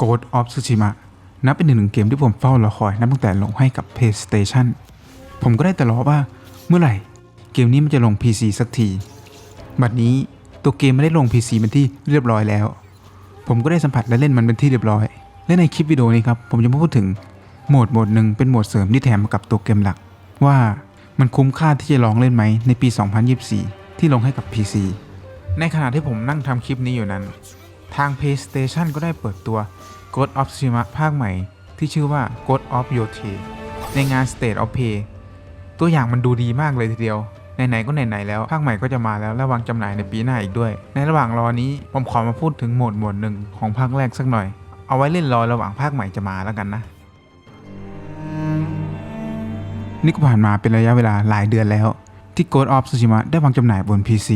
Ghost of Tsushima นับเป็นหนึ่งเกมที่ผมเฝ้ารอคอยนับตั้งแต่ลงให้กับ PlayStation ผมก็ได้แต่รอว่าเมื่อไหร่ เกมนี้มันจะลง PC สักที บัดนี้ตัวเกมไม่ได้ลง PC เป็นที่เรียบร้อยแล้ว ผมก็ได้สัมผัสและเล่นมันเป็นที่เรียบร้อย และในคลิปวิดีโอนี้ครับผมจะมาพูดถึงโหมดโหมดหนึ่งเป็นโหมดเสริมที่แถมมากับตัวเกมหลัก ว่ามันคุ้มค่าที่จะลองเล่นไหมในปี 2024 ที่ลงให้กับ PC ในขณะที่ผมนั่งทำคลิปนี้อยู่นั้น ทาง PlayStation ก็ได้เปิดตัว Ghost of Tsushima ภาคใหม่ ที่ชื่อว่า Ghost of Yotei ในงาน State of Play ตัวอย่างมันดูดีมากเลยทีเดียว ไหนๆก็ไหนๆแล้ว ภาคใหม่ก็จะมาแล้วและวางจำหน่ายในปีหน้าอีกด้วย ในระหว่างรอนี้ผมขอมาพูดถึงโหมดหมดหนึ่งของภาคแรกสักหน่อย เอาไว้เล่นรอระหว่างภาคใหม่จะมาแล้วกันนะนี่ก็ผ่านมาเป็นระยะเวลาหลายเดือนแล้ว ที่ Ghost of Tsushima ได้วางจำหน่ายบน PC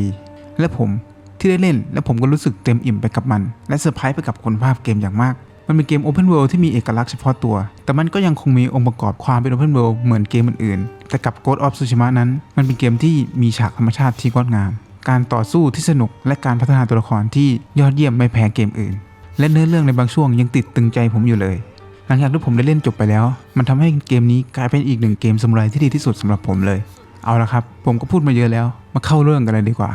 และผมที่ได้เล่นและผมก็รู้สึกเต็มอิ่มไปกับมัน และเซอร์ไพรส์ไปกับคุณภาพเกมอย่างมาก มันเป็นเกม Open World ที่มีเอกลักษณ์เฉพาะตัว แต่มันก็ยังคงมีองค์ประกอบความเป็น Open World เหมือนเกมอื่นๆ แต่กับ Ghost of Tsushima นั้น มันเป็นเกมที่มีฉากธรรมชาติที่งดงาม การต่อสู้ที่สนุกและการพัฒนาตัวละครที่ยอดเยี่ยมไม่แพ้เกมอื่น และเนื้อเรื่องในบางช่วงยังติดตึงใจผมอยู่เลย หลังจากที่ผมได้เล่นจบไปแล้ว มันทำให้เกมนี้กลายเป็นอีกหนึ่งเกมสมุไรที่ดีที่สุดสำหรับผมเลย เอาละครับ ผมก็พูดมาเยอะแล้ว มาเข้าเรื่องกันเลยดีกว่า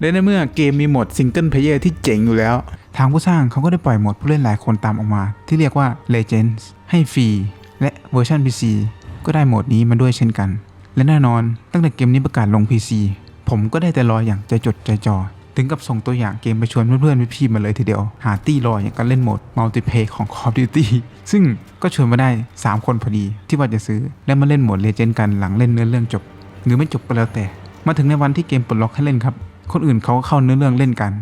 และในเมื่อเกมมีโหมดซิงเกิลเพลเยอร์ที่เจ๋งอยู่แล้ว ทางผู้สร้างเขาก็ได้ปล่อยโหมดผู้เล่นหลายคนตามออกมา ที่เรียกว่า Legends ให้ฟรี และเวอร์ชัน PC ก็ได้โหมดนี้มาด้วยเช่นกัน และแน่นอนตั้งแต่เกมนี้ประกาศลง PC ผมก็ได้แต่รออย่างใจจดใจจ่อถึงกับส่งตัวอย่างเกมไปชวนเพื่อนๆพี่ๆมาเลยทีเดียว หาตี้รออย่างการเล่นโหมดมัลติเพย์ของ Call of Duty ซึ่งก็ชวนมาได้ 3 คนพอดีที่ว่าจะซื้อและมาเล่นโหมดเลเจนด์กันหลังเล่นเนื้อเรื่องจบ หรือไม่จบก็แล้วแต่ มาถึงในวันที่เกมปลดล็อกให้เล่นครับ คนอื่นเขาก็เข้าเนื้อเรื่องเล่นกัน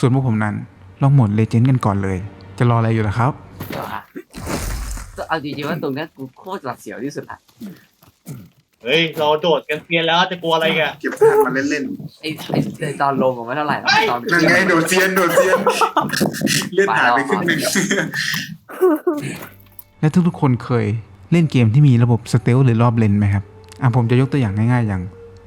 ส่วนพวกผมนั้นลองโหมดเลเจนด์กันก่อนเลย จะรออะไรอยู่ล่ะครับเดี๋ยวอะเอาจริงๆว่าตรงเนี้ยกูโคตรหวาดเสียวที่สุดอะเฮ้ย เราโดดกันเซียนแล้วจะกลัวอะไรกันเก็บทานมาเล่นไอ้ไอ้ไอ้ตอนลงของไม่เท่าไหร่หรอกตอนๆนั่นไงโดดเซียนโดดเซียน เล่นหายไปครึ่งหนึ่งและทุกๆคนเคยเล่นเกมที่มีระบบสเตลหรือรอบเลนไหมครับ อะผมจะยกตัวอย่างง่ายๆ อย่าง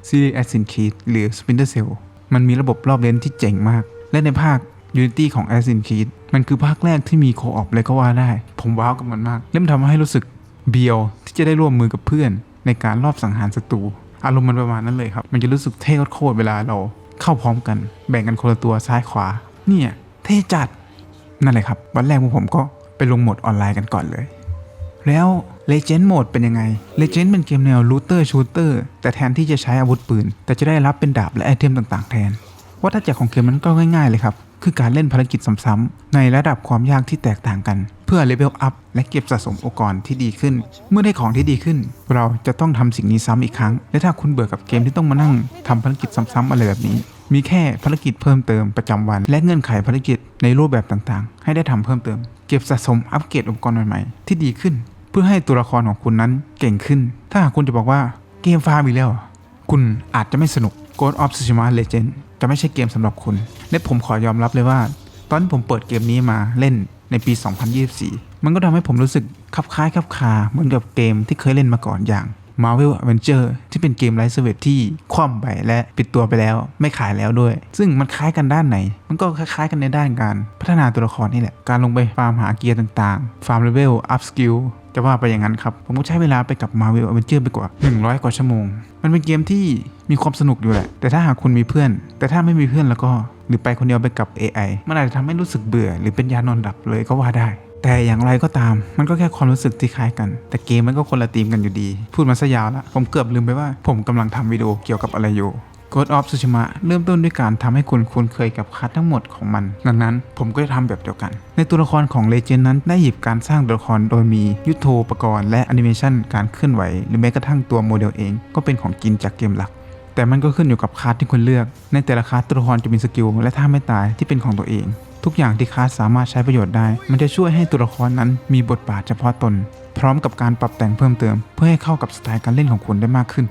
Series Assassin's Creed หรือ Splinter Cell มันมีระบบรอบเลนที่เจ๋งมาก และในภาค Unity ของ Assassin's Creed มันคือภาคแรกที่มีโคออปเลยก็ว่าได้ ผมว้าวกับมันมากและมันทำให้รู้สึกเบียวที่จะได้ร่วมมือกับเพื่อน ในการรอบสังหารศัตรูอารมณ์มันประมาณนั้นเลยครับ มันจะรู้สึกเท่โคตรเวลาเราเข้าพร้อมกัน แบ่งกันคนละตัวซ้ายขวา เนี่ย เท่จัด นั่นแหละครับ วันแรกพวกผมก็ไปลงโหมดออนไลน์กันก่อนเลย แล้ว Legend Mode เป็นยังไง Legend เป็นเกมแนว Looter Shooter แต่แทนที่จะใช้อาวุธปืน แต่จะได้รับเป็นดาบและไอเทมต่างๆ แทน วัฏจักรของเกมมันก็ง่ายๆเลยครับ คือการเล่นภารกิจซ้ำๆในระดับความยากที่แตกต่างกัน เพื่อเลเวลอัพและเก็บสะสมอุปกรณ์ที่ดีขึ้น เมื่อได้ของที่ดีขึ้น เราจะต้องทำสิ่งนี้ซ้ำอีกครั้ง และถ้าคุณเบื่อกับเกมที่ต้องมานั่งทำภารกิจซ้ำๆอะไรแบบนี้มีแค่ภารกิจเพิ่มเติมประจำวัน และเงื่อนไขภารกิจในรูปแบบต่างๆ ให้ได้ทำเพิ่มเติม เก็บสะสมอัปเกรดอุปกรณ์ใหม่ๆ ที่ดีขึ้น เพื่อให้ตัวละครของคุณนั้นเก่งขึ้น ถ้าหากคุณจะบอกว่าเกมฟาร์มอีกแล้ว คุณอาจจะไม่สนุก Ghost of Tsushima Legend จะไม่ใช่เกมสำหรับคุณ และผมขอยอมรับเลยว่า ตอนผมเปิดเกมนี้มาเล่นในปี 2024 มันก็ทำให้ผมรู้สึกคับคล้ายคับคาเหมือนกับเกมที่เคยเล่นมาก่อนอย่าง Marvel Avenger ที่เป็นเกมไลฟ์เซเวตที่คว่ำไปและปิดตัวไปแล้ว ไม่ขายแล้วด้วย ซึ่งมันคล้ายกันด้านไหน มันก็คล้ายๆกันในด้านการพัฒนาตัวละครนี่แหละ การลงไปฟาร์มหาเกียร์ต่างๆ ฟาร์มเลเวล อัพสกิลจะว่าไปอย่างนั้นครับ ผมก็ใช้เวลาไปกับ Marvel Avenger ไปกว่า 100 กว่าชั่วโมง มันเป็นเกมที่มีความสนุกอยู่แหละ แต่ถ้าหากคุณมีเพื่อน แต่ถ้าไม่มีเพื่อนแล้วก็ หรือไปคนเดียวไปกับ AI มันอาจจะทำให้รู้สึกเบื่อ หรือเป็นยานอนหลับเลยก็ว่าได้ แต่อย่างไรก็ตาม มันก็แค่ความรู้สึกที่คล้ายกัน แต่เกมมันก็คนละธีมกันอยู่ดี พูดมาซะยาวละผมเกือบลืมไปว่า ผมกำลังทำวิดีโอเกี่ยวกับอะไรอยู่ Ghost of Tsushima เริ่มต้นด้วยการทำให้คุณคุ้นเคยกับคัสทั้งหมดของมัน ดังนั้นผมก็จะทำแบบเดียวกัน ในตัวละครของ Legend นั้นได้หยิบการสร้างตัวละครโดยมียุทโธปกรณ์และแอนิเมชันการเคลื่อนไหว หรือแม้กระทั่งตัวโมเดลเอง ก็เป็นของกินจากเกมหลักแต่มันก็ขึ้นอยู่กับคลาสที่คุณเลือก ในแต่ละคลาสตัวละครจะมีสกิลและท่าไม่ตายที่เป็นของตัวเอง ทุกอย่างที่คาสสามารถใช้ประโยชน์ได้ มันจะช่วยให้ตัวละครนั้นมีบทบาทเฉพาะตน พร้อมกับการปรับแต่งเพิ่มเติม เพื่อให้เข้ากับสไตล์การเล่นของคุณได้มากขึ้น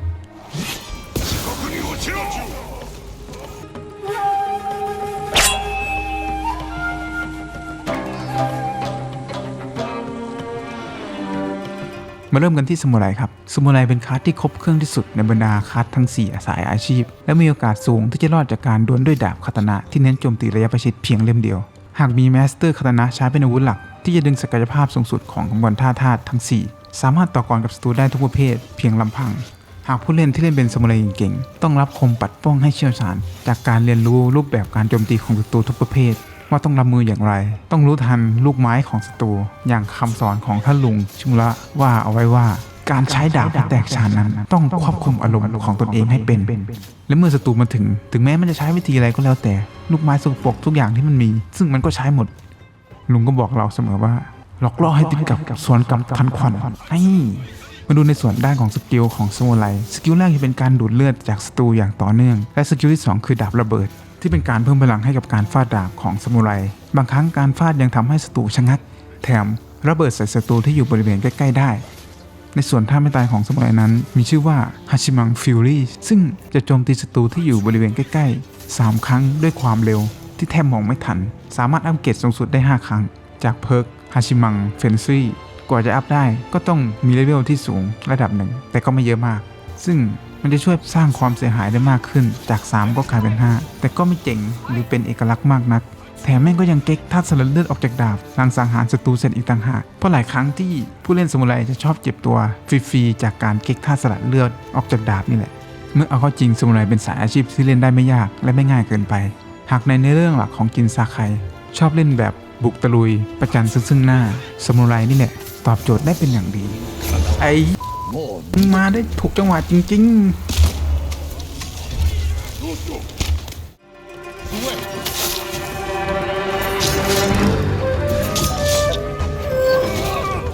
มาเริ่มกันที่สมุไรครับ สมุไรเป็นคาร์ดที่ครบเครื่องที่สุดในบรรดาคาร์ดทั้ง 4 สายอาชีพ และมีโอกาสสูงที่จะรอดจากการดวลด้วยดาบคาตนะที่เน้นโจมตีระยะประชิดเพียงเล่มเดียว หากมีแมสเตอร์คาตนะใช้เป็นอาวุธหลัก ที่จะดึงศักยภาพสูงสุดของกระบวนท่าธาตุทั้ง 4 สามารถต่อกรกับศัตรูได้ทุกประเภท เพียงลำพัง หากผู้เล่นที่เล่นเป็นสมุไรเก่งๆต้องรับคมปัดป้องให้เชี่ยวชาญ จากการเรียนรู้รูปแบบการโจมตีของศัตรูทุกประเภท ว่าต้องรับมืออย่างไร ต้องรู้ทันลูกไม้ของศัตรูอย่างคำสอนของท่านลุงชุงละว่าเอาไว้ว่าการใช้ดาบให้แตกฉานนั้น ต้องควบคุมอารมณ์ของตนเองให้เป็น และเมื่อศัตรูมาถึง ถึงแม้มันจะใช้วิธีอะไรก็แล้วแต่ ลูกไม้สกปรกทุกอย่างที่มันมี ซึ่งมันก็ใช้หมด ลุงก็บอกเราเสมอว่าหลอกล่อให้ติดกับสวนกำคันควันไอ้มาดูในส่วนด้านของสกิลของสมุไรสกิลแรกจะเป็นการดูดเลือดจากศัตรูอย่างต่อเนื่อง และสกิลที่ 2 คือดาบระเบิด ที่เป็นการเพิ่มพลังให้กับการฟาดดาบของสมุไร บางครั้งการฟาดยังทำให้ศัตรูชะงัก แถมระเบิดใส่ศัตรูที่อยู่บริเวณใกล้ ๆ ได้ ในส่วนท่าไม่ตายของสมุไรนั้น มีชื่อว่าฮาชิมังฟิวรี่ซึ่งจะโจมตีศัตรูที่อยู่บริเวณใกล้ ๆ 3 ครั้งด้วยความเร็วที่แทบมองไม่ทัน สามารถอัพเกรดสูงสุดได้ 5 ครั้ง จากเพิร์กฮาชิมังเฟนซี่กว่าจะอัพได้ก็ต้องมีเลเวลที่สูงระดับหนึ่ง แต่ก็ไม่เยอะมาก ซึ่ง มันจะช่วยสร้างความเสียหายได้มากขึ้น จาก 3 ก็กลายเป็น 5 แต่ก็ไม่เจ๋งหรือเป็นเอกลักษณ์มากนัก แถมแม่งก็ยังเก๊กท่าสลัดเลือดออกจากดาบหลังสังหารศัตรูเสร็จอีกต่างหาก เพราะหลายครั้งที่ผู้เล่นสมุไรจะชอบเจ็บตัวฟรีๆจากการเก๊กท่าสลัดเลือดออกจากดาบนี่แหละ เมื่อเอาเข้าจริงสมุไรเป็นสายอาชีพที่เล่นได้ไม่ยากและไม่ง่ายเกินไป หากในเนื้อเรื่องหลักของกินซาไคชอบเล่นแบบบุกตะลุย ประจันซึ่งซึ่งหน้าสมุไรนี่แหละตอบโจทย์ได้เป็นอย่างดีไอ มึงมาได้ถูกจังหวะจริง ๆ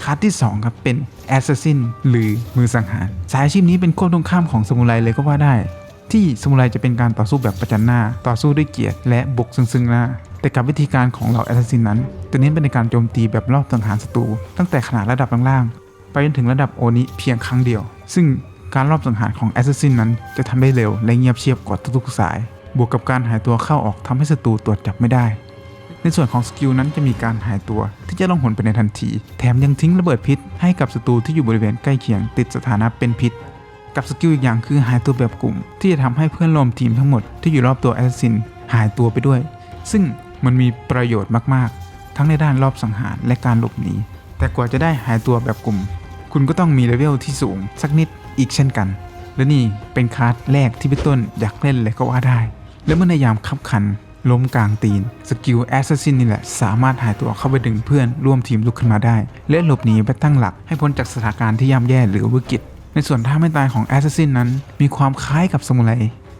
คลาสที่ 2 ครับเป็น Assassin หรือมือสังหาร สายอาชีพนี้เป็นขั้วตรงข้ามของสมุไรเลยก็ว่าได้ ที่สมุไรจะเป็นการต่อสู้แบบประจันหน้า ต่อสู้ด้วยเกียรติและบุกซึ่งซึ่งหน้าแต่กับวิธีการของเหล่า Assassin นั้นจะเน้นไปในการโจมตีแบบรอบสังหารศัตรูตั้งแต่ขนาดระดับล่าง ไปจนถึงระดับโอนิเพียงครั้งเดียว ซึ่งการรอบสังหารของ Assassin นั้นจะทำได้เร็วและเงียบเชียบกว่าทุกๆสาย บวกกับการหายตัวเข้าออกทำให้ศัตรูตรวจจับไม่ได้ ในส่วนของสกิลนั้นจะมีการหายตัวที่จะล่องหนไปในทันที แถมยังทิ้งระเบิดพิษ ให้กับศัตรูที่อยู่บริเวณใกล้เคียงติดสถานะเป็นพิษ กับสกิลอีกอย่างคือหายตัวแบบกลุ่ม ที่จะทำให้เพื่อนร่วมทีมทั้งหมดที่อยู่รอบตัวแอสซินหายตัวไปด้วย ซึ่งมันมีประโยชน์มากๆ ทั้งในด้านรอบสังหารและการหลบหนีแต่กว่าจะได้หายตัวแบบกลุ่ม คุณก็ต้องมีเลเวลที่สูงสักนิดอีกเช่นกัน และนี่เป็นคลาสแรกที่พี่ต้นอยากเล่นเลยก็ว่าได้ และเมื่อในยามคับขันล้มกลางตีน สกิลแอสซัสซินนี่แหละ สามารถหายตัวเข้าไปดึงเพื่อนร่วมทีมลุกขึ้นมาได้ และหลบหนีไปตั้งหลักให้พ้นจากสถานการณ์ที่ย่ำแย่หรือวิกฤตในส่วนท่าไม่ตายของแอสซัสซินนั้น มีความคล้ายกับสมุไร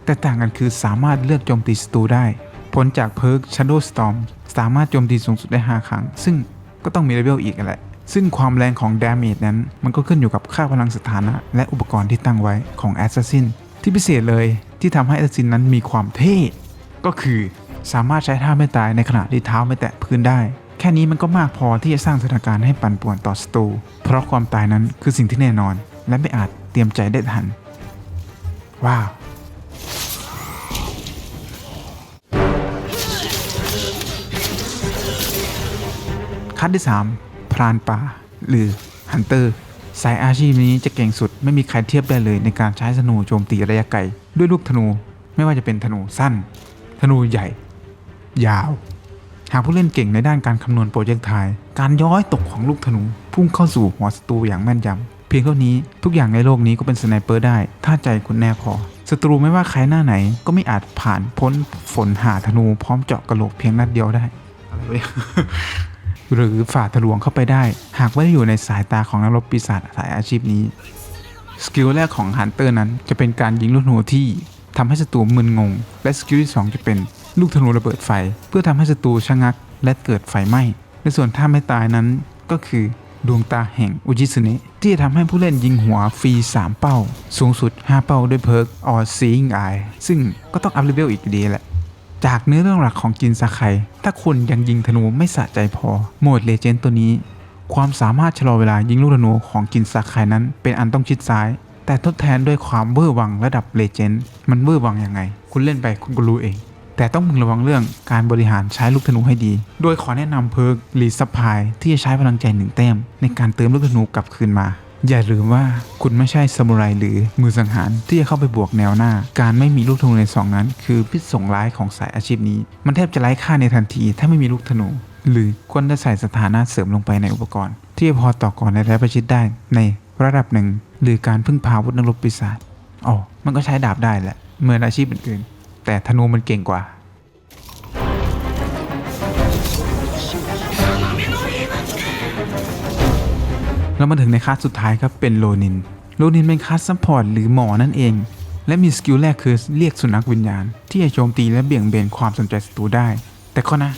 แต่ต่างกันคือสามารถเลือกโจมตีศัตรูได้พ้นจากเพิร์ก Shadow Storm สามารถโจมตีสูงสุดได้ 5 ครั้ง ซึ่งก็ต้องมีเลเวลอีกแหละ ซึ่งความแรงของดาเมจนั้น มันก็ขึ้นอยู่กับค่าพลังสถานะ และอุปกรณ์ที่ตั้งไว้ของแอสซัสซินที่พิเศษเลยที่ทำให้แอสซัสซินนั้นมีความเท่ ก็คือสามารถใช้ท่าไม่ตายในขณะที่เท้าไม่แตะพื้นได้ แค่นี้มันก็มากพอที่จะสร้างสถานการณ์ให้ปั่นป่วนต่อศัตรูเพราะความตายนั้นคือสิ่งที่แน่นอน และไม่อาจเตรียมใจได้ทัน ว้าวคัดที่ 3 พรานป่า หรือฮันเตอร์ สายอาชีพนี้จะเก่งสุดไม่มีใครเทียบได้เลยในการใช้ธนูโจมตีระยะไกลด้วยลูกธนูไม่ว่าจะเป็นธนูสั้น ธนูใหญ่ ยาว หากผู้เล่นเก่งในด้านการคำนวณโปรเจกต์ไทยการย้อยตกของลูกธนู พุ่งเข้าสู่หัวศัตรูอย่างแม่นยำเพียงเท่านี้ทุกอย่างในโลกนี้ก็เป็นสไนเปอร์ได้ ถ้าใจคุณแน่พอศัตรูไม่ว่าใครหน้าไหนก็ไม่อาจผ่านพ้นฝนหาธนูพร้อมเจาะกระโหลกเพียงนัดเดียวได้อะไรวะ หรือฝ่าทะลวงเข้าไปได้ หากไม่ได้อยู่ในสายตาของนักรบปีศาจสายอาชีพนี้ สกิลแรกของฮันเตอร์นั้นจะเป็นการยิงลูกธนูที่ทำให้ศัตรูมึนงง และสกิลที่ 2 จะเป็นลูกธนูระเบิดไฟ เพื่อทำให้ศัตรูชะงัก และเกิดไฟไหม้ในส่วนท่าไม่ตายนั้นก็คือดวงตาแห่งอุจิสเนะที่จะทำให้ผู้เล่นยิงหัวฟรี 3 เป้า สูงสุด 5 เป้าด้วยเพิร์กออซีอิงไอซึ่งก็ต้องอัพเลเวลอีกดีแหละ จากเนื้อเรื่องหลักของจินซาไค ถ้าคุณยังยิงธนูไม่สะใจพอ โหมดเลเจนด์ตัวนี้ ความสามารถชะลอเวลายิงลูกธนูของจินซาไคนั้น เป็นอันต้องชิดซ้าย แต่ทดแทนด้วยความเวอร์วังระดับเลเจนด์มันเวอร์วังยังไง คุณเล่นไปคุณก็รู้เอง แต่ต้องพึงระวังเรื่องการบริหารใช้ลูกธนูให้ดี โดยขอแนะนำเพิร์กรีซัพพายที่จะใช้พลังใจหนึ่งแต้มในการเติมลูกธนูกลับคืนมา อย่าลืมว่าคุณไม่ใช่ซามูไรหรือมือสังหารที่จะเข้าไปบวกแนวหน้า การไม่มีลูกธนูในสองนั้น คือพิษส่งร้ายของสายอาชีพนี้ มันแทบจะไร้ค่าในทันที ถ้าไม่มีลูกธนู หรือควรจะใส่สถานะเสริมลงไปในอุปกรณ์ ที่พอต่อกรในระยะประชิดได้ในระดับหนึ่ง หรือการพึ่งพาวุธนักรบปีศาจอ๋อมันก็ใช้ดาบได้แหละเหมือนอาชีพอื่นๆแต่ธนูมันเก่งกว่า แล้วมาถึงในคลาสสุดท้ายครับเป็นโลนิน โลนินเป็นคลาสซัพพอร์ตหรือหมอนั่นเอง และมีสกิลแรกคือเรียกสุนัขวิญญาณ ที่จะโจมตีและเบี่ยงเบนความสนใจศัตรูได้ แต่ก็นะ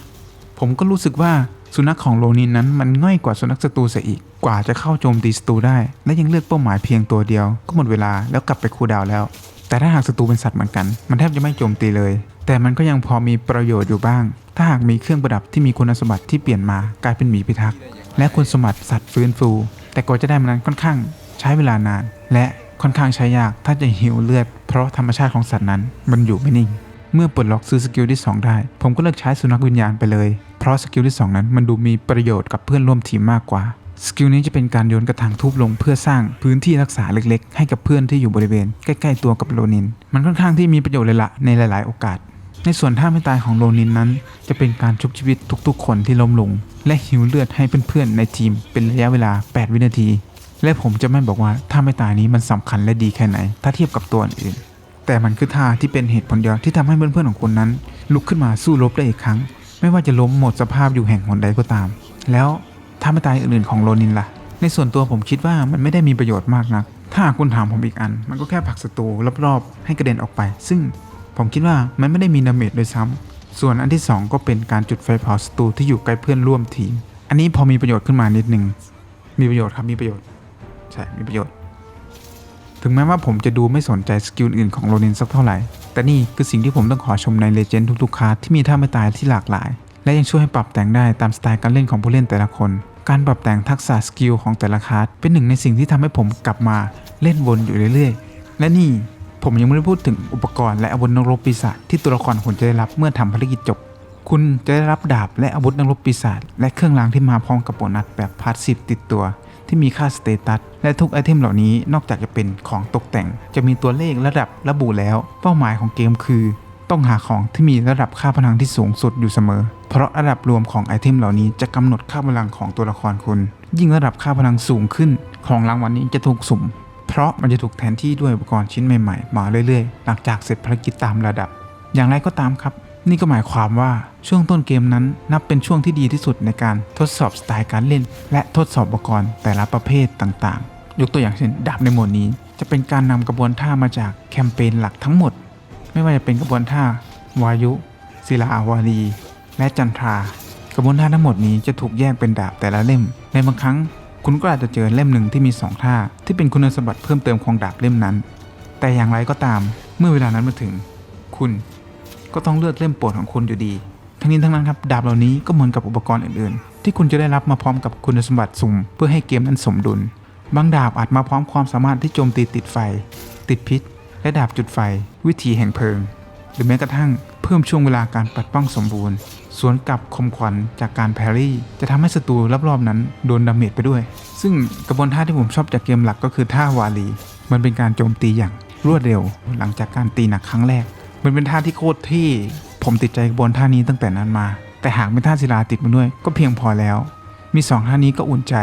ผมก็รู้สึกว่าสุนัขของโลนินนั้นมันง่อยกว่าสุนัขศัตรูเสียอีก กว่าจะเข้าโจมตีศัตรูได้ และยังเลือกเป้าหมายเพียงตัวเดียว ก็หมดเวลาแล้วกลับไปคูดาวแล้ว แต่ถ้าหากศัตรูเป็นสัตว์เหมือนกัน มันแทบจะไม่โจมตีเลย แต่มันก็ยังพอมีประโยชน์อยู่บ้าง ถ้าหากมีเครื่องประดับที่มีคุณสมบัติที่เปลี่ยนมากลายเป็นหมีพิทักษ์และคุณสมบัติสัตว์ฟื้นฟู แต่กว่าจะได้มันนั้นค่อนข้างใช้เวลานาน และค่อนข้างใช้ยากถ้าจะหิวเลือดเพราะธรรมชาติของสัตว์นั้นมันอยู่ไม่นิ่ง เมื่อปลดล็อกซื้อสกิลที่ 2 ได้ ผมก็เลือกใช้สุนัขวิญญาณไปเลย เพราะสกิลที่ 2 นั้นมันดูมีประโยชน์กับเพื่อนร่วมทีมมากกว่าสกิลนี้จะเป็นการโยนกระถางทูบลงเพื่อสร้างพื้นที่รักษาเล็กๆ ให้กับเพื่อนที่อยู่บริเวณ ใกล้ ๆ ตัวกับโลนิน มันค่อนข้างที่มีประโยชน์เลยละในหลาย ๆ โอกาส ในส่วนท่าไม่ตายของโลนินนั้น จะเป็นการชุบชีวิตทุกๆ คนที่ล้มลง และหิวเลือดให้เพื่อนๆในทีมเป็นระยะเวลา 8 วินาที และผมจะไม่บอกว่าท่าไม่ตายนี้มันสำคัญและดีแค่ไหน ถ้าเทียบกับตัวอื่น แต่มันคือท่าที่เป็นเหตุผลเดียวที่ทำให้เพื่อนๆของคุณนั้น ลุกขึ้นมาสู้รบได้อีกครั้ง ไม่ว่าจะล้มหมดสภาพอยู่แห่งหนใดก็ตาม แล้วท่าไม่ตายอื่นๆของโลนินล่ะ ในส่วนตัวผมคิดว่ามันไม่ได้มีประโยชน์มากนัก ถ้าคุณถามผมอีกอัน มันก็แค่ผลักศัตรูรอบๆ ให้กระเด็นออกไป ซึ่ง ผมคิดว่ามันไม่ได้มีดาเมจโดยซ้ำส่วนอันที่สองก็เป็นการจุดไฟเผาศัตรูที่อยู่ใกล้เพื่อนร่วมทีม อันนี้พอมีประโยชน์ขึ้นมานิดนึง มีประโยชน์ครับมีประโยชน์ ใช่ มีประโยชน์ ถึงแม้ว่าผมจะดูไม่สนใจสกิลอื่นของโรนินสักเท่าไหร่ แต่นี่คือสิ่งที่ผมต้องขอชมในเลเจนด์ทุกๆคาร์ดที่มีท่าไม่ตายที่หลากหลาย และยังช่วยให้ปรับแต่งได้ตามสไตล์การเล่นของผู้เล่นแต่ละคนการปรับแต่งทักษะสกิลของแต่ละคาร์ดเป็นหนึ่งในสิ่งที่ทำให้ผมกลับมาเล่นวนอยู่เรื่อยๆ และนี่ ผมยังไม่ได้พูดถึงอุปกรณ์และอาวุธนักรบปีศาจที่ตัวละครคุณจะได้รับเมื่อทำภารกิจจบ คุณจะได้รับดาบและอาวุธนักรบปีศาจและเครื่องรางที่มาพร้อมกับโบนัสแบบพาสซีฟติดตัว ที่มีค่าสเตตัสและทุกไอเทมเหล่านี้นอกจากจะเป็นของตกแต่ง จะมีตัวเลขระดับระบุแล้ว เป้าหมายของเกมคือ ต้องหาของที่มีระดับค่าพลังที่สูงสุดอยู่เสมอ เพราะระดับรวมของไอเทมเหล่านี้จะกำหนดค่าพลังของตัวละครคุณ ยิ่งระดับค่าพลังสูงขึ้น ของรางวัลนี้จะถูกสุ่ม เพราะมันจะถูกแทนที่ด้วยอุปกรณ์ชิ้นใหม่ๆ มาเรื่อยๆ หลังจากเสร็จภารกิจตามระดับ อย่างไรก็ตามครับ นี่ก็หมายความว่าช่วงต้นเกมนั้น นับเป็นช่วงที่ดีที่สุดในการทดสอบสไตล์การเล่น และทดสอบอุปกรณ์แต่ละประเภทต่างๆ ยกตัวอย่างเช่น ดาบในโหมดนี้ จะเป็นการนำกระบวนท่ามาจากแคมเปญหลักทั้งหมด ไม่ว่าจะเป็นกระบวนท่าวายุศิลาอาวารีและจันทรากระบวนท่าทั้งหมดนี้จะถูกแยกเป็นดาบแต่ละเล่ม ในบางครั้ง คุณก็อาจจะเจอเล่มหนึ่งที่มีสองท่า ที่เป็นคุณสมบัติเพิ่มเติมของดาบเล่มนั้น แต่อย่างไรก็ตามเมื่อเวลานั้นมาถึง คุณก็ต้องเลือกเล่มโปรดของคุณอยู่ดี ทั้งนี้ทั้งนั้นครับดาบเหล่านี้ก็เหมือนกับอุปกรณ์อื่นๆ ที่คุณจะได้รับมาพร้อมกับคุณสมบัติสุ่มเพื่อให้เกมนั้นสมดุล บางดาบอาจมาพร้อมความสามารถที่โจมตีติดไฟ ติดพิษ และดาบจุดไฟ วิธีแห่งเพลิง หรือแม้กระทั่งเพิ่มช่วงเวลาการปัดป้องสมบูรณ์ สวนกับคมขวัญจากการแพรี่ จะทำให้ศัตรูรอบๆนั้นโดนดาเมจไปด้วย ซึ่งกระบวนท่าที่ผมชอบจากเกมหลักก็คือท่าวาลี มันเป็นการโจมตีอย่างรวดเร็ว หลังจากการตีหนักครั้งแรก มันเป็นท่าที่โคตรเท่ผมติดใจกระบวนท่านี้ตั้งแต่นั้นมา แต่หากไม่ท่าศิลาติดมาด้วย ก็เพียงพอแล้ว มีสองท่านี้ก็อุ่นใจ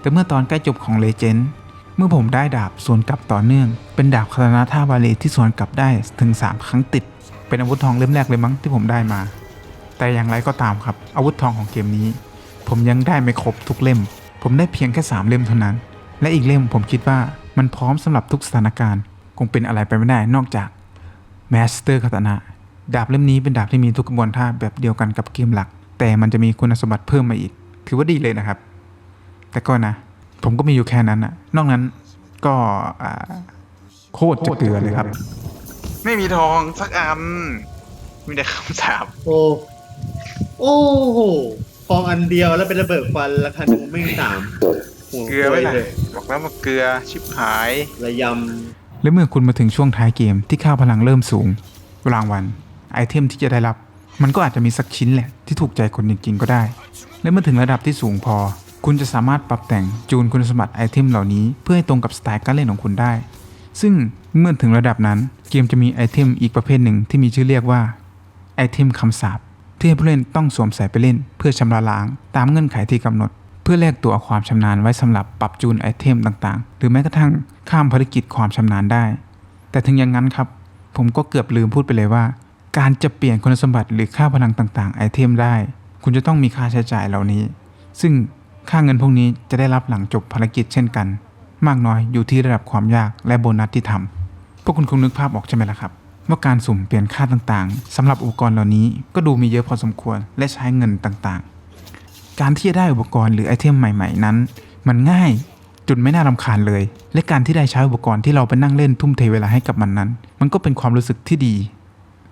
แต่เมื่อตอนใกล้จบของเลเจนด์ เมื่อผมได้ดาบสวนกลับต่อเนื่อง เป็นดาบคาตานาท่าบาเลที่สวนกลับได้ถึง 3 ครั้งติด เป็นอาวุธทองเล่มแรกเลยมั้งที่ผมได้มา แต่อย่างไรก็ตามครับ อาวุธทองของเกมนี้ ผมยังได้ไม่ครบทุกเล่ม ผมได้เพียงแค่ 3 เล่มเท่านั้น และอีกเล่มผมคิดว่ามันพร้อมสำหรับทุกสถานการณ์ คงเป็นอะไรไปไม่ได้นอกจากแมสเตอร์คาตานะดาบเล่มนี้เป็นดาบที่มีทุกกระบวนท่าแบบเดียวกันกับเกมหลัก แต่มันจะมีคุณสมบัติเพิ่มมาอีก ถือว่าดีเลยนะครับ แต่ก็นะ ผมก็มีอยู่แค่นั้นนะนอกนั้นก็อ่าโคตรจะเกลือเลยครับ ไม่มีทองสักอัน มีแต่คำสาปโอ้โอ้โหฟองอันเดียวแล้วเป็นระเบิดควันราคาหนึ่งไม่สามหัวเกลือไว้เลเลยยบอกแล้วมาเกลือชิบหายระยและเมื่อคุณมาถึงช่วงท้ายเกมที่ค่าพลังเริ่มสูงรางวัลไอเทมที่จะได้รับ มันก็อาจจะมีสักชิ้นแหละที่ถูกใจคนจริงๆก็ได้ และเมื่อถึงระดับที่สูงพอ คุณจะสามารถปรับแต่งจูนคุณสมบัติไอเทมเหล่านี้เพื่อให้ตรงกับสไตล์การเล่นของคุณได้ ซึ่งเมื่อถึงระดับนั้นเกมจะมีไอเทมอีกประเภทหนึ่งที่มีชื่อเรียกว่าไอเทมคำสาปที่ให้ผู้เล่นต้องสวมใส่ไปเล่น เพื่อชำระล้าง ตามเงื่อนไขที่กำหนด เพื่อแลกตัวความชำนาญไว้สำหรับปรับจูนไอเทมต่างๆ หรือแม้กระทั่งข้ามภารกิจความชำนาญได้ แต่ถึงอย่างนั้นครับ ผมก็เกือบลืมพูดไปเลยว่า การจะเปลี่ยนคุณสมบัติหรือค่าพลังต่างๆ ไอเทมได้ คุณจะต้องมีค่าใช้จ่ายเหล่านี้ ซึ่ง ค่าเงินพวกนี้จะได้รับหลังจบภารกิจเช่นกัน มากน้อยอยู่ที่ระดับความยากและโบนัสที่ทำพวกคุณคงนึกภาพออกใช่ไหมล่ะครับว่าการสุ่มเปลี่ยนค่าต่างๆสำหรับอุปกรณ์เหล่านี้ก็ดูมีเยอะพอสมควรและใช้เงินต่างๆ การที่จะได้อุปกรณ์หรือไอเทมใหม่ๆนั้น มันง่ายจนไม่น่ารำคาญเลย และการที่ได้ใช้อุปกรณ์ที่เราไปนั่งเล่นทุ่มเทเวลาให้กับมันนั้น มันก็เป็นความรู้สึกที่ดี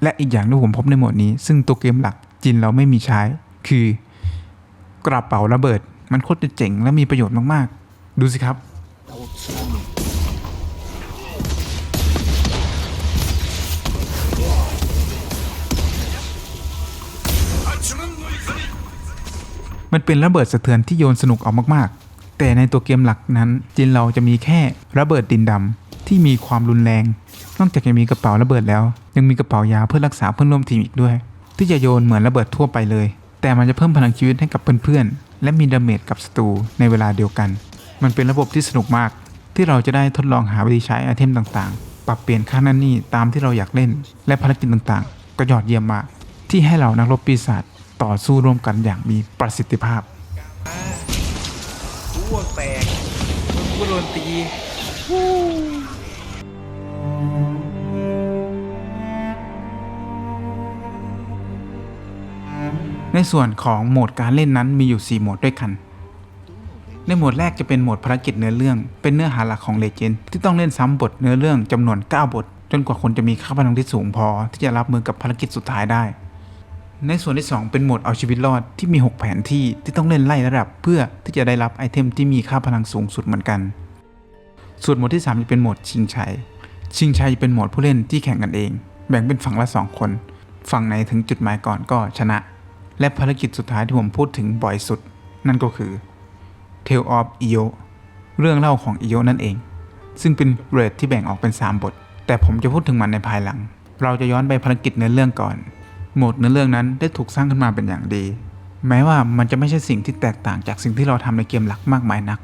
และอีกอย่างที่ผมพบในหมดนี้ ซึ่งตัวเกมหลักจินเราไม่มีใช้ คือกระเป๋าระเบิด มันโคตรจะเจ๋งและมีประโยชน์มากๆ ดูสิครับ มันเป็นระเบิดสะเทือนที่โยนสนุกเอามากๆ แต่ในตัวเกมหลักนั้นจินเราจะมีแค่ระเบิดดินดำที่มีความรุนแรง นอกจากจะมีกระเป๋าระเบิดแล้ว ยังมีกระเป๋ายาเพื่อรักษาเพื่อนร่วมทีมอีกด้วย ที่จะโยนเหมือนระเบิดทั่วไปเลย แต่มันจะเพิ่มพลังชีวิตให้กับเพื่อนๆ และมีดาเมจกับศัตรูในเวลาเดียวกัน มันเป็นระบบที่สนุกมาก ที่เราจะได้ทดลองหาวิธีใช้ไอเทมต่างๆ ปรับเปลี่ยนค่านั่นนี่ตามที่เราอยากเล่น และภารกิจต่างๆ ก็ยอดเยี่ยมมาก ที่ให้เรานักรบปีศาจต่อสู้ร่วมกันอย่างมีประสิทธิภาพอ้วกแตกมึงก็โดนตี ในส่วนของโหมดการเล่นนั้นมีอยู่ 4 โหมดด้วยกัน ในโหมดแรกจะเป็นโหมดภารกิจเนื้อเรื่อง เป็นเนื้อหาหลักของเลเจนด์ที่ต้องเล่นซ้ำบทเนื้อเรื่องจำนวน 9 บท จนกว่าคนจะมีค่าพลังที่สูงพอ ที่จะรับมือกับภารกิจสุดท้ายได้ ในส่วนที่ 2 เป็นโหมดเอาชีวิตรอดที่มี 6 แผนที่ที่ต้องเล่นไล่ระดับ เพื่อที่จะได้รับไอเทมที่มีค่าพลังสูงสุดเหมือนกัน ส่วนโหมดที่ 3 จะเป็นโหมดชิงชัย ชิงชัยเป็นโหมดผู้เล่นที่แข่งกันเอง แบ่งเป็นฝั่งละ 2 คน ฝั่งไหนถึงจุดหมายก่อนก็ชนะ และภารกิจสุดท้ายที่ผมพูดถึงบ่อยสุด นั่นก็คือ Tale of Io เรื่องเล่าของ Io นั่นเอง ซึ่งเป็นเรทที่แบ่งออกเป็น 3 บท แต่ผมจะพูดถึงมันในภายหลัง เราจะย้อนไปภารกิจเนื้อเรื่องก่อน โหมดเนื้อเรื่องนั้นได้ถูกสร้างขึ้นมาเป็นอย่างดี แม้ว่ามันจะไม่ใช่สิ่งที่แตกต่างจากสิ่งที่เราทำในเกมหลักมากมายนัก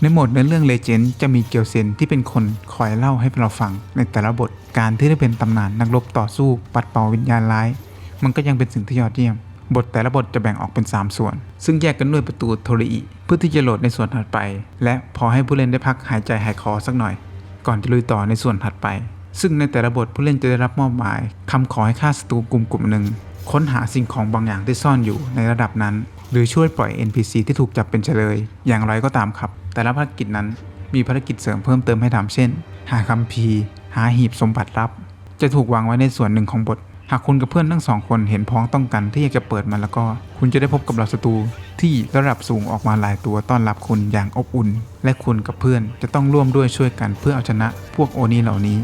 ในโหมดเนื้อเรื่องเลเจนด์จะมีเกียวเซนที่เป็นคนคอยเล่าให้เราฟัง ในแต่ละบทการที่ได้เป็นตำนานนักรบต่อสู้ปัดเป่าวิญญาณร้าย มันก็ยังเป็นสิ่งที่ยอดเยี่ยม บทแต่ละบทจะแบ่งออกเป็น 3 ส่วน ซึ่งแยกกันด้วยประตูโทริอิเพื่อที่จะโหลดในส่วนถัดไป และพอให้ผู้เล่นได้พักหายใจหายคอสักหน่อย ก่อนจะลุยต่อในส่วนถัดไป ซึ่งในแต่ละบทผู้เล่นจะได้รับมอบหมายคำขอให้ฆ่าศัตรูกลุ่มกลุ่มหนึ่งค้นหาสิ่งของบางอย่างที่ซ่อนอยู่ในระดับนั้น หรือช่วยปล่อย NPC ที่ถูกจับเป็นเฉลย อย่างไรก็ตามครับ แต่ละภารกิจนั้นมีภารกิจเสริมเพิ่มเติมให้ทำเช่น หาคัมภีร์ หาหีบสมบัติลับ จะถูกวางไว้ในส่วนหนึ่งของบท หากคุณกับเพื่อนทั้งสองคนเห็นพ้องต้องกันที่อยากจะเปิดมันแล้วก็ คุณจะได้พบกับเหล่าศัตรูที่ระดับสูงออกมาหลายตัวต้อนรับคุณอย่างอบอุ่น และคุณกับเพื่อนจะต้องร่วมด้วยช่วยกันเพื่อเอาชนะพวกโอนีเหล่านี้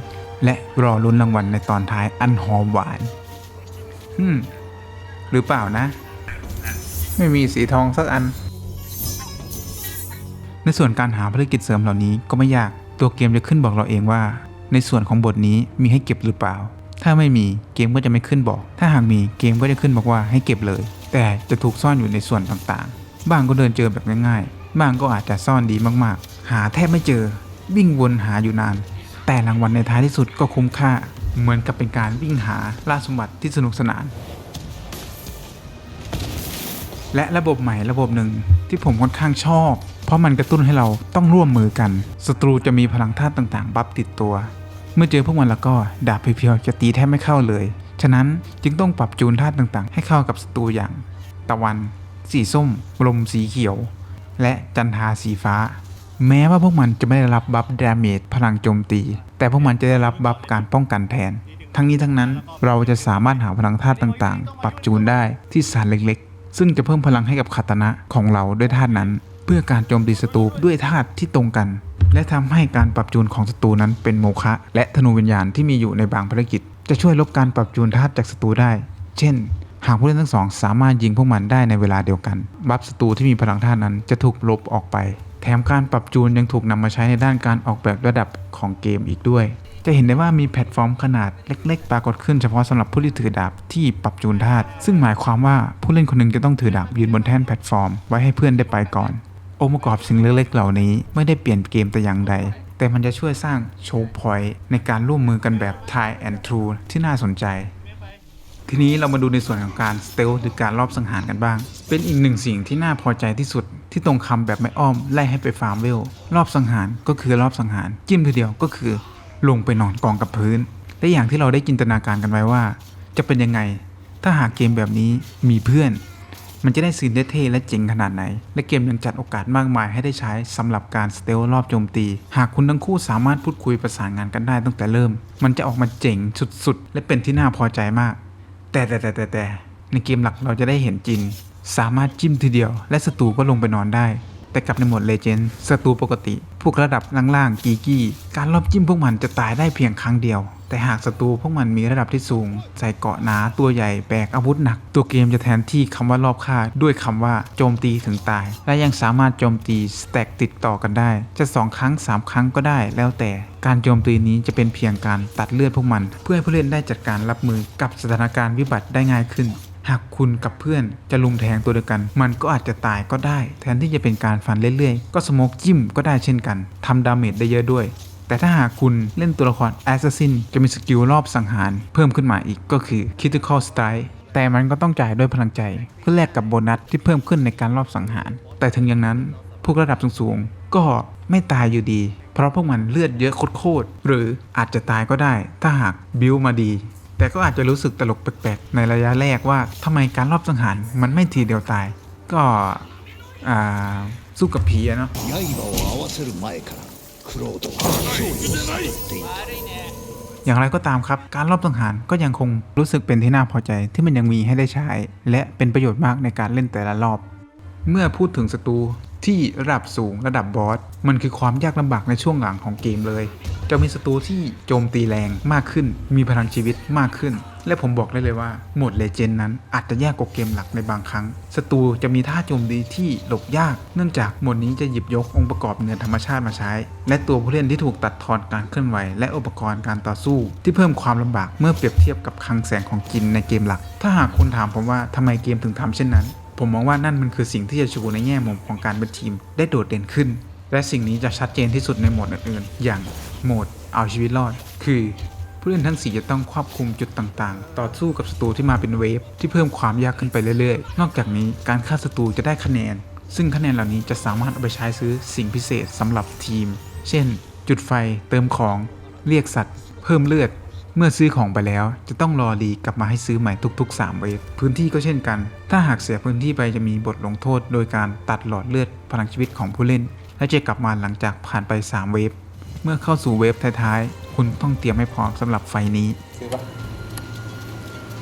และรอลุ้นรางวัลในตอนท้ายอันหอมหวานอืมหรือเปล่านะ ไม่มีสีทองสักอัน ในส่วนการหาภารกิจเสริมเหล่านี้ก็ไม่ยากตัวเกมจะขึ้นบอกเราเองว่า ในส่วนของบทนี้มีให้เก็บหรือเปล่า ถ้าไม่มีเกมก็จะไม่ขึ้นบอก ถ้าหากมีเกมก็จะขึ้นบอกว่าให้เก็บเลย แต่จะถูกซ่อนอยู่ในส่วนต่างๆ บ้างก็เดินเจอแบบง่ายๆ บ้างก็อาจจะซ่อนดีมากๆ หาแทบไม่เจอ วิ่งวนหาอยู่นาน แต่รางวัลในท้ายที่สุดก็คุ้มค่า เหมือนกับเป็นการวิ่งหาล่าสมบัติที่สนุกสนาน และระบบใหม่ระบบหนึ่งที่ผมค่อนข้างชอบ เพราะมันกระตุ้นให้เราต้องร่วมมือกัน ศัตรูจะมีพลังธาตุต่างๆ บัฟติดตัว เมื่อเจอพวกมันแล้วก็ดาบเพียวๆจะตีแทบไม่เข้าเลย ฉะนั้นจึงต้องปรับจูนธาตุต่างๆ ให้เข้ากับศัตรูอย่าง ตะวัน สีส้มลมสีเขียว และจันทาสีฟ้า แม้ว่าพวกมันจะไม่ได้รับบัฟดาเมจพลังโจมตี แต่พวกมันจะได้รับบัฟการป้องกันแทน ทั้งนี้ทั้งนั้นเราจะสามารถหาพลังธาตุต่างๆ ปรับจูนได้ที่สารเล็กๆ ซึ่งจะเพิ่มพลังให้กับคาตนะของเราด้วยธาตุนั้น เพื่อการโจมตีศัตรูด้วยธาตุที่ตรงกัน และทำให้การปรับจูนของศัตรูนั้นเป็นโมฆะและธนูวิญญาณที่มีอยู่ในบางภารกิจ จะช่วยลบการปรับจูนธาตุจากศัตรูได้ เช่น หากผู้เล่นทั้งสองสามารถยิงพวกมันได้ในเวลาเดียวกัน บัฟศัตรูที่มีพลังธาตุนั้นจะถูกลบออกไป แถมการปรับจูนยังถูกนำมาใช้ในด้านการออกแบบระดับของเกมอีกด้วย จะเห็นได้ว่ามีแพลตฟอร์มขนาดเล็ก ๆ ปรากฏขึ้นเฉพาะสำหรับผู้ที่ถือดาบที่ปรับจูนธาตุซึ่งหมายความว่าผู้เล่นคนหนึ่งจะต้องถือดาบยืนบนแท่นแพลตฟอร์มไว้ให้เพื่อนได้ไปก่อน องค์ประกอบสิ่งเล็กๆเหล่านี้ไม่ได้เปลี่ยนเกมแต่อย่างใด แต่มันจะช่วยสร้างโชว์พอยต์ในการร่วมมือกันแบบ tie and true ที่น่าสนใจ ทีนี้เรามาดูในส่วนของการสเตลหรือการรอบสังหารกันบ้าง เป็นอีกหนึ่งสิ่งที่น่าพอใจที่สุดที่ตรงคำแบบไม่อ้อมไล่ให้ไปฟาร์มเวลรอบสังหารก็คือรอบสังหาร จิ้มทีเดียวก็คือ ลงไปนอนกองกับพื้น และอย่างที่เราได้จินตนาการกันไว้ว่า จะเป็นยังไง ถ้าหากเกมแบบนี้มีเพื่อน มันจะได้ซีนเท่และเจ๋งขนาดไหน และเกมยังจัดโอกาสมากมายให้ได้ใช้สำหรับการสเตลรอบโจมตี หากคุณทั้งคู่สามารถพูดคุยประสานงานกันได้ตั้งแต่เริ่ม มันจะออกมาเจ๋งสุดๆ และเป็นที่น่าพอใจมาก แต่แต่แต่แต่แต่ในเกมหลักเราจะได้เห็นจิน สามารถจิ้มทีเดียว และศัตรูก็ลงไปนอนได้ แต่กลับในโหมดเลเจนด์ศัตรูปกติ พวกระดับล่างๆกีกี้การรอบจิ้มพวกมันจะตายได้เพียงครั้งเดียว แต่หากศัตรูพวกมันมีระดับที่สูง ใส่เกาะหนาตัวใหญ่แบกอาวุธหนัก ตัวเกมจะแทนที่คำว่ารอบฆ่าด้วยคำว่าโจมตีถึงตาย และยังสามารถโจมตีสแต็กติดต่อกันได้ จะสองครั้งสามครั้งก็ได้แล้วแต่การโจมตีนี้จะเป็นเพียงการตัดเลือดพวกมัน เพื่อให้ผู้เล่นได้จัดการรับมือกับสถานการณ์วิบัติได้ง่ายขึ้นหากคุณกับเพื่อนจะลุมแทงตัวเดียวกัน มันก็อาจจะตายก็ได้ แทนที่จะเป็นการฟันเรื่อยๆ ก็สโมกจิ้มก็ได้เช่นกัน ทำดาเมจได้เยอะด้วย แต่ถ้าหากคุณเล่นตัวละคร Assassin จะมีสกิลรอบสังหาร เพิ่มขึ้นมาอีกก็คือ Critical Strike แต่มันก็ต้องจ่ายด้วยพลังใจ เพื่อแลกกับโบนัสที่เพิ่มขึ้นในการรอบสังหาร แต่ถึงอย่างนั้นพวกระดับสูงๆ ก็ไม่ตายอยู่ดี เพราะพวกมันเลือดเยอะโคตรๆหรืออาจจะตายก็ได้ ถ้าหากบิวมาดี แต่ก็อาจจะรู้สึกตลกแปลกๆ ในระยะแรกว่าทำไมการรอบสังหารมันไม่ทีเดียวตาย ก็อ่าสู้กับผีเนาะ อย่างไรก็ตามครับ การรอบสังหารก็ยังคงรู้สึกเป็นที่น่าพอใจที่มันยังมีให้ได้ใช้ และเป็นประโยชน์มากในการเล่นแต่ละรอบ เมื่อพูดถึงศัตรูที่ระดับสูงระดับบอส มันคือความยากลำบากในช่วงหลังของเกมเลย จะมีศัตรูที่โจมตีแรงมากขึ้น มีพลังชีวิตมากขึ้น และผมบอกได้เลยว่าโหมดเลเจนด์นั้นอาจจะยากกว่าเกมหลักในบางครั้งศัตรูจะมีท่าโจมตีที่หลบยาก เนื่องจากโหมดนี้จะหยิบยกองค์ประกอบเหนือธรรมชาติมาใช้ และตัวผู้เล่นที่ถูกตัดทอนการเคลื่อนไหว และอุปกรณ์การต่อสู้ ที่เพิ่มความลำบากเมื่อเปรียบเทียบกับคลังแสงของจินในเกมหลัก ถ้าหากคุณถามผมว่าทำไมเกมถึงทำเช่นนั้น ผมมองว่านั่นมันคือสิ่งที่จะชูในแง่มุมของการเป็นทีม ได้โดดเด่นขึ้น และสิ่งนี้จะชัดเจนที่สุดในโหมดอื่นๆ อย่างโหมดเอาชีวิตรอด คือ ผู้เล่นทั้ง 4 จะต้องควบคุมจุดต่างๆ ต่อสู้กับศัตรูที่มาเป็นเวฟที่เพิ่มความยากขึ้นไปเรื่อยๆ นอกจากนี้การฆ่าศัตรูจะได้คะแนน ซึ่งคะแนนเหล่านี้จะสามารถเอาไปใช้ซื้อสิ่งพิเศษสำหรับทีม เช่น จุดไฟ เติมของ เรียกสัตว์ เพิ่มเลือด เมื่อซื้อของไปแล้ว จะต้องรอรีกลับมาให้ซื้อใหม่ทุก ๆ 3 เวฟพื้นที่ก็เช่นกัน ถ้าหากเสียพื้นที่ไปจะมีบทลงโทษ โดยการตัดหลอดเลือดพลังชีวิตของผู้เล่น และจะกลับมาหลังจากผ่านไป 3 เวฟเมื่อเข้าสู่เวฟท้ายๆ คุณต้องเตรียมให้พร้อมสำหรับไฟนี้ ซื้อปะ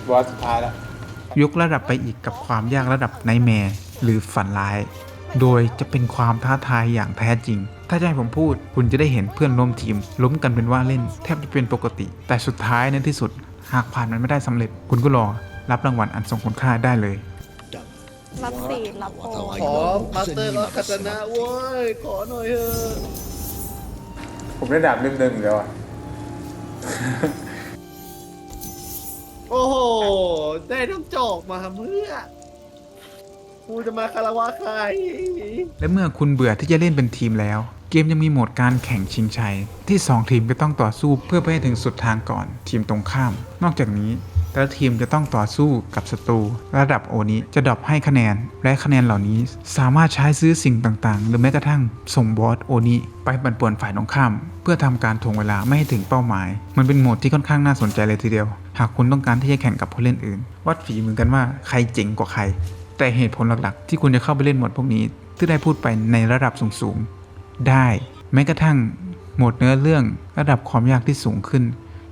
บอสสุดท้ายแล้วยกระดับไปอีกกับความยากระดับไนแมร์หรือฝันร้าย โดยจะเป็นความท้าทายอย่างแท้จริง ถ้าจะให้ผมพูด คุณจะได้เห็นเพื่อนร่วมทีม ล้มกันเป็นว่าเล่น แทบจะเป็นปกติ แต่สุดท้ายในที่สุด หากผ่านมันไม่ได้สำเร็จ คุณก็รอ รับรางวัลอันทรงคุณค่าได้เลยだรับสีลรับโอขอมาสเตอร์ก็คาตานะเว้ย ขอหน่อยเถอะผมได้ดาบเดิมๆอีกแล้วอะ โอ้โห ได้ทั้งจอกมาเมื่อกูจะมาคารวะใคร และเมื่อคุณเบื่อที่จะเล่นเป็นทีมแล้ว เกมยังมีโหมดการแข่งชิงชัย ที่ 2 ทีมจะต้องต่อสู้เพื่อไปให้ถึงสุดทางก่อนทีมตรงข้าม นอกจากนี้ แต่ละทีมจะต้องต่อสู้กับศัตรูระดับโอนี้จะดรอปให้คะแนน และคะแนนเหล่านี้สามารถใช้ซื้อสิ่งต่างๆ หรือแม้กระทั่งส่งบอสโอนี้ไปบันป่วนฝ่ายตรงข้าม เพื่อทำการถ่วงเวลาไม่ให้ถึงเป้าหมาย มันเป็นโหมดที่ค่อนข้างน่าสนใจเลยทีเดียว หากคุณต้องการที่จะแข่งกับผู้เล่นอื่น วัดฝีมือกันว่าใครเจ๋งกว่าใคร แต่เหตุผลหลักๆ ที่คุณจะเข้าไปเล่นโหมดพวกนี้ ที่ได้พูดไปในระดับสูงๆได้ แม้กระทั่งโหมดเนื้อเรื่องระดับความยากที่สูงขึ้น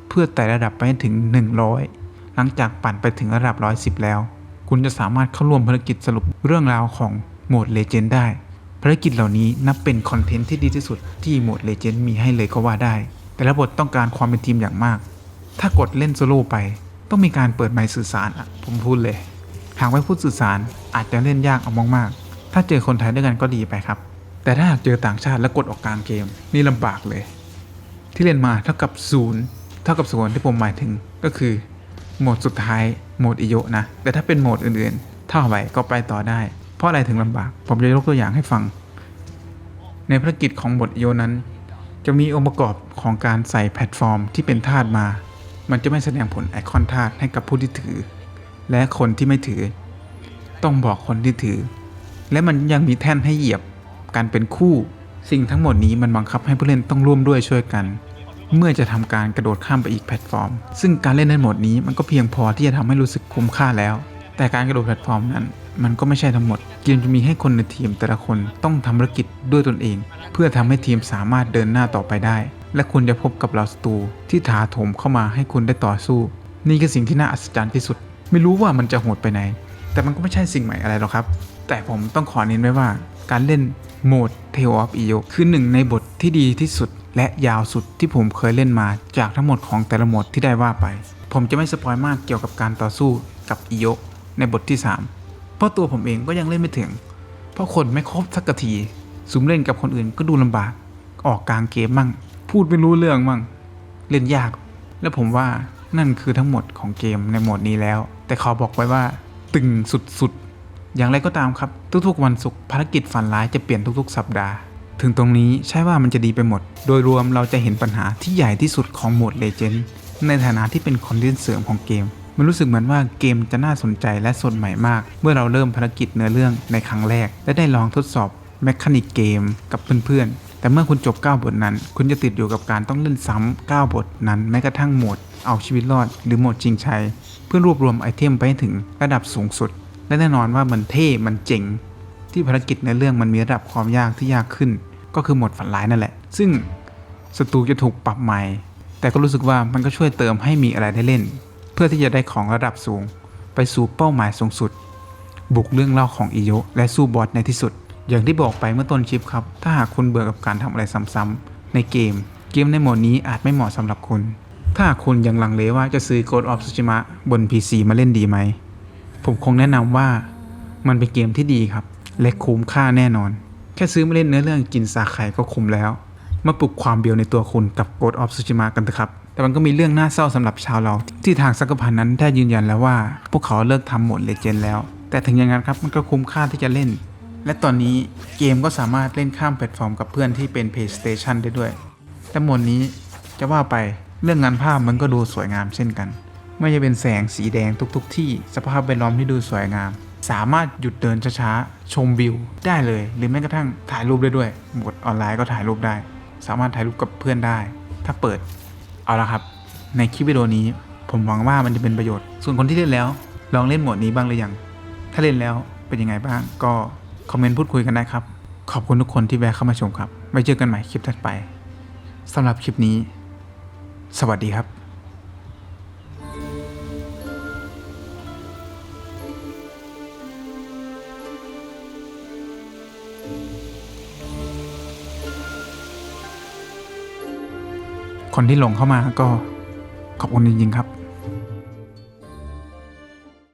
เพื่อไต่ระดับไปให้ถึง 100 ลังจากปั่นไปถึงระดับ 110 แล้ว คุณจะสามารถเข้าร่วมภารกิจสรุปเรื่องราวของโหมดเลเจนด์ได้ ภารกิจเหล่านี้นับเป็นคอนเทนต์ที่ดีที่สุดที่โหมดเลเจนด์มีให้เลยก็ว่าได้ แต่ละบทต้องการความเป็นทีมอย่างมาก ถ้ากดเล่นโซโล่ไป ต้องมีการเปิดไมค์สื่อสารอะผมพูดเลย หากไม่พูดสื่อสารอาจจะเล่นยากเอามากๆ ถ้าเจอคนไทยด้วยกันก็ดีไปครับ แต่ถ้าหากเจอต่างชาติแล้วกดออกกลางเกมนี่ลำบากเลย ที่เล่นมาเท่ากับศูนย์เท่ากับศูนย์ที่ผมหมายถึงก็คือ โหมดสุดท้ายโหมดอิโยนะ แต่ถ้าเป็นโหมดอื่นๆเท่าไหร่ก็ไปต่อได้ เพราะอะไรถึงลำบาก ผมจะยกตัวอย่างให้ฟัง ในภารกิจของบทอิโยนั้น จะมีองค์ประกอบของการใส่แพลตฟอร์มที่เป็นธาตุมา มันจะไม่แสดงผลไอคอนธาตุให้กับผู้ที่ถือ และคนที่ไม่ถือ ต้องบอกคนที่ถือ และมันยังมีแท่นให้เหยียบการเป็นคู่ สิ่งทั้งหมดนี้มันบังคับให้ผู้เล่นต้องร่วมด้วยช่วยกัน เมื่อจะทำการกระโดดข้ามไปอีกแพลตฟอร์ม ซึ่งการเล่นในโหมดนี้มันก็เพียงพอที่จะทำให้รู้สึกคุ้มค่าแล้ว แต่การกระโดดแพลตฟอร์มนั้น มันก็ไม่ใช่ทั้งหมด เกมจะมีให้คนในทีมแต่ละคนต้องทำภารกิจด้วยตนเอง เพื่อทำให้ทีมสามารถเดินหน้าต่อไปได้ และคุณจะพบกับเหล่าศัตรูที่ถาโถมเข้ามาให้คุณได้ต่อสู้ นี่คือสิ่งที่น่าอัศจรรย์ที่สุด ไม่รู้ว่ามันจะโหดไปไหน แต่มันก็ไม่ใช่สิ่งใหม่อะไรหรอกครับ แต่ผมต้องขอเน้นไว้ว่าการเล่น โหมด Tale of Io คือหนึ่งในบทที่ดีที่สุด และยาวสุดที่ผมเคยเล่นมาจากทั้งหมดของแต่ละโหมดที่ได้ว่าไป ผมจะไม่สปอยมากเกี่ยวกับการต่อสู้กับอิโยในบทที่ 3 เพราะตัวผมเองก็ยังเล่นไม่ถึง เพราะคนไม่ครบสักทีซุมเล่นกับคนอื่นก็ดูลำบาก ออกกลางเกมมั่ง พูดไม่รู้เรื่องมั่ง เล่นยาก และผมว่านั่นคือทั้งหมดของเกมในโหมดนี้แล้ว แต่ขอบอกไว้ว่า ตึงสุด อย่างไรก็ตามครับ ทุกๆ วันศุกร์ภารกิจฝันร้ายจะเปลี่ยนทุกๆ สัปดาห์ ถึงตรงนี้ใช่ว่ามันจะดีไปหมด โดยรวมเราจะเห็นปัญหาที่ใหญ่ที่สุดของโหมดเลเจนด์ในฐานะที่เป็นคอนเทนต์เสริมของเกม มันรู้สึกเหมือนว่าเกมจะน่าสนใจและสดใหม่มาก เมื่อเราเริ่มภารกิจเนื้อเรื่องในครั้งแรก และได้ลองทดสอบแมคานิกเกมกับเพื่อนๆ แต่เมื่อคุณจบ 9 บทนั้น คุณจะติดอยู่กับการต้องเล่นซ้ำ 9 บทนั้นแม้กระทั่งโหมด เอาชีวิตรอด หรือโหมดจริงชัย เพื่อรวบรวมไอเทมไปให้ถึงระดับสูงสุด และแน่นอนว่ามันเท่มันเจ๋ง ที่ภารกิจในเรื่องมันมีระดับความยากที่ยากขึ้น ก็คือหมดฝันร้ายนั่นแหละ ซึ่งศัตรูจะถูกปรับใหม่ แต่ก็รู้สึกว่ามันก็ช่วยเติมให้มีอะไรได้เล่น เพื่อที่จะได้ของระดับสูง ไปสู่เป้าหมายสูงสุด บุกเรื่องเล่าของอิโยะและสู้บอสในที่สุด อย่างที่บอกไปเมื่อต้นคลิปครับ ถ้าหากคุณเบื่อกับการทำอะไรซ้ำๆในเกม เกมในโหมดนี้อาจไม่เหมาะสำหรับคุณ ถ้าคุณยังลังเลว่าจะซื้อ Ghost of Tsushima บน PC มาเล่นดีไหม ผมคงแนะนำว่ามันเป็นเกมที่ดีครับ และคุ้มค่าแน่นอน แค่ซื้อมาเล่นเนื้อเรื่องกินซาไข่ก็คุ้มแล้ว มาปลุกความเบียวในตัวคุณกับ Ghost of Tsushima กันเถอะครับ แต่มันก็มีเรื่องน่าเศร้าสำหรับชาวเรา ที่ทางสักพันนั้นได้ยืนยันแล้วว่า พวกเขาเลิกทำโหมดเลเจนแล้ว แต่ถึงอย่างนั้นครับมันก็คุ้มค่าที่จะเล่น และตอนนี้เกมก็สามารถเล่นข้ามแพลตฟอร์มกับเพื่อนที่เป็น PlayStation ได้ด้วยแต่หมดนี้จะว่าไปเรื่องงานภาพมันก็ดูสวยงามเช่นกัน ไม่ว่าจะเป็นแสงสีแดงทุกๆทที่สภาพแวดล้อมที่ดูสวยงาม สามารถหยุดเดินช้าๆ ชมวิว ได้เลย หรือแม้กระทั่งถ่ายรูปได้ด้วยโหมดออนไลน์ก็ถ่ายรูปได้ สามารถถ่ายรูปกับเพื่อนได้ ถ้าเปิด เอาละครับ ในคลิปวิดีโอนี้ ผมหวังว่ามันจะเป็นประโยชน์ ส่วนคนที่เล่นแล้ว ลองเล่นโหมดนี้บ้างหรือยัง ถ้าเล่นแล้วเป็นยังไงบ้าง ก็คอมเมนต์พูดคุยกันได้ครับ ขอบคุณทุกคนที่แวะเข้ามาชมครับ ไว้เจอกันใหม่คลิปถัดไปสำหรับคลิปนี้ สวัสดีครับ คนที่หลงเข้ามาก็ขอบคุณจริงๆครับ